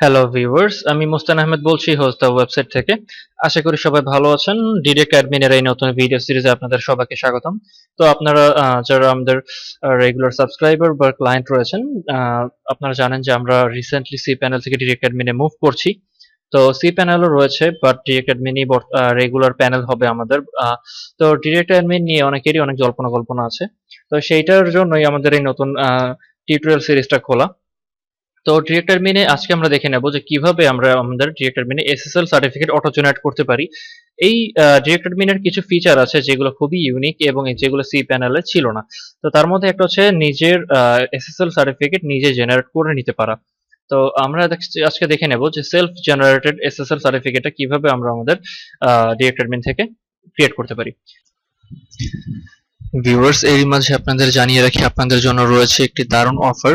Hello viewers আমি মুস্তান আহমেদ বলছি host website থেকে। আশা করি সবাই ভালো আছেন। ডিরেক্ট অ্যাডমিনের এই নতুন ভিডিও সিরিজে আপনাদের সবাইকে স্বাগতম। তো আপনারা যারা আমাদের রেগুলার সাবস্ক্রাইবার বা ক্লায়েন্ট রয়েছেন আপনারা জানেন যে আমরা রিসেন্টলি সি প্যানেল থেকে ডিরেক্ট অ্যাডমিনে মুভ করছি। তো সি প্যানেলও রয়েছে বাট ডিরেক্ট অ্যাডমিনই রেগুলার প্যানেল হবে আমাদের। তো ডিরেক্ট অ্যাডমিন নিয়ে অনেকেরই অনেক জল্পনা কল্পনা আছে। তো সেইটার জন্যই আমাদের এই নতুন টিউটোরিয়াল সিরিজটা খোলা। তো ডিরেক্টর মিনে আজকে আমরা দেখে নেব যে কীভাবে আমরা আমাদের ডিরেক্টর মিনে এসএসএল সার্টিফিকেট অটো জেনারেট করতে পারি। এই ডিরেক্টর মিনের কিছু ফিচার আছে যেগুলো খুবই ইউনিক এবং যেগুলো সি প্যানেলে ছিল না। তো তার মধ্যে একটা হচ্ছে নিজের এসএসএল সার্টিফিকেট নিজে জেনারেট করে নিতে পারা। তো আমরা আজকে দেখে নেব যে সেলফ জেনারেটেড এসএসএল সার্টিফিকেটটা কীভাবে আমরা আমাদের ডিরেক্টর মিন থেকে ক্রিয়েট করতে পারি। ভিউয়ার্স এরই মাঝে আপনাদের জানিয়ে রাখি, আপনাদের জন্য রয়েছে একটি দারুণ অফার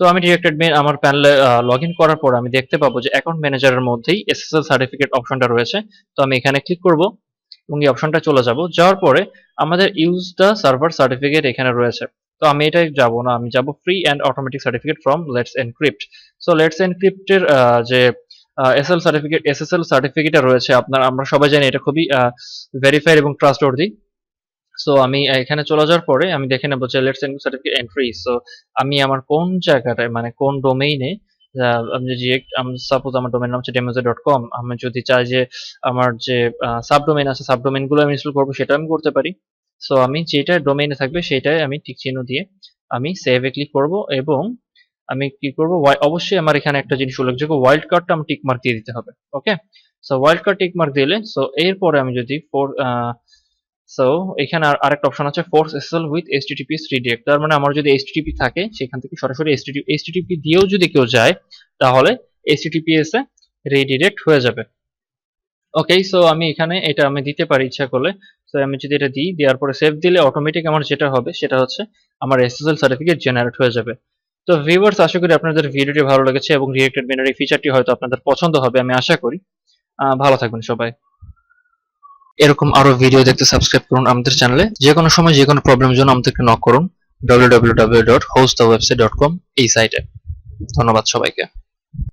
তো আমি ডিরেক্ট অ্যাডমিন আমার প্যানেলে লগ ইন করার পর আমি দেখতে পাবো যে অ্যাকাউন্ট ম্যানেজারের মধ্যেই এসএসএল সার্টিফিকেট অপশনটা রয়েছে। তো আমি এখানে ক্লিক করব এবং এই অপশনটা চলে যাব। যাওয়ার পরে আমাদের ইউজ দ্য সার্ভার সার্টিফিকেট এখানে রয়েছে। তো আমি এটাই যাব না, আমি যাব free and automatic certificate from let's encrypt so let's এনক্রিপ্টের যে এসএল সার্টিফিকেট এসএসএল সার্টিফিকেটটা রয়েছে আপনার, আমরা সবাই জানি এটা খুবই ভেরিফাইড এবং ট্রাস্টওয়ার্দি সো আমি এখানে চলে যাওয়ার পরে আমি দেখে নেব যে লেটস সার্টিফিকেট এন্ট্রি সো আমি আমার কোন জায়গাটায় মানে কোন ডোমেইনে আমি সাপোজ আমার ডোমেন নাম হচ্ছে ডেমোজে ডট কম আমি যদি চাই যে আমার যে সাবডোমেন আছে সাবডোমেনগুলো আমি ইনস্টল করব, সেটা আমি করতে পারি। সো আমি যেটা ডোমেইনে থাকবে, সেটাই আমি টিক চিহ্ন দিয়ে আমি সেভে ক্লিক করব এবং আমি কি করব অবশ্যই আমার এখানে একটা জিনিস উল্লেখযোগ্য ওয়াইল্ড কার্ডটা আমি টিক মার্ক দিয়ে দিতে হবে okay so wildcard tick mark দিলে সো এরপরে আমি যদি ফোর সো এখানে আর আরেকটা অপশন আছে force SSL with HTTPS redirect তার মানে আমার যদি এইচটিটিপি থাকে, সেখান থেকে সরাসরি এইচটিটিপি দিয়েও যদি কেউ যায়, তাহলে এইচটিটিপিএস এ রিডিরেক্ট হয়ে যাবে। ওকে সো আমি এখানে এটা আমি দিতে পারি ইচ্ছা করলে। সো আমি যদি এটা দিই, দেওয়ার পরে সেভ দিলে অটোমেটিক আমার যেটা হবে, সেটা হচ্ছে আমার এসএসএল সার্টিফিকেট জেনারেট হয়ে যাবে। তো ভিউয়ার্স আশা করি আপনাদের ভিডিওটি ভালো লেগেছে এবং রিয়েক্টেড মেনের এই ফিচারটি হয়তো আপনাদের পছন্দ হবে, আমি আশা করি। ভালো থাকবেন সবাই। এরকম আরও ভিডিও দেখতে সাবস্ক্রাইব করুন আমাদের চ্যানেলে যে কোনো সময় যে কোনো প্রবলেমের জন্য আমাদেরকে নক করুন। www.hostthewebsite.com এই সাইটে ধন্যবাদ সবাইকে।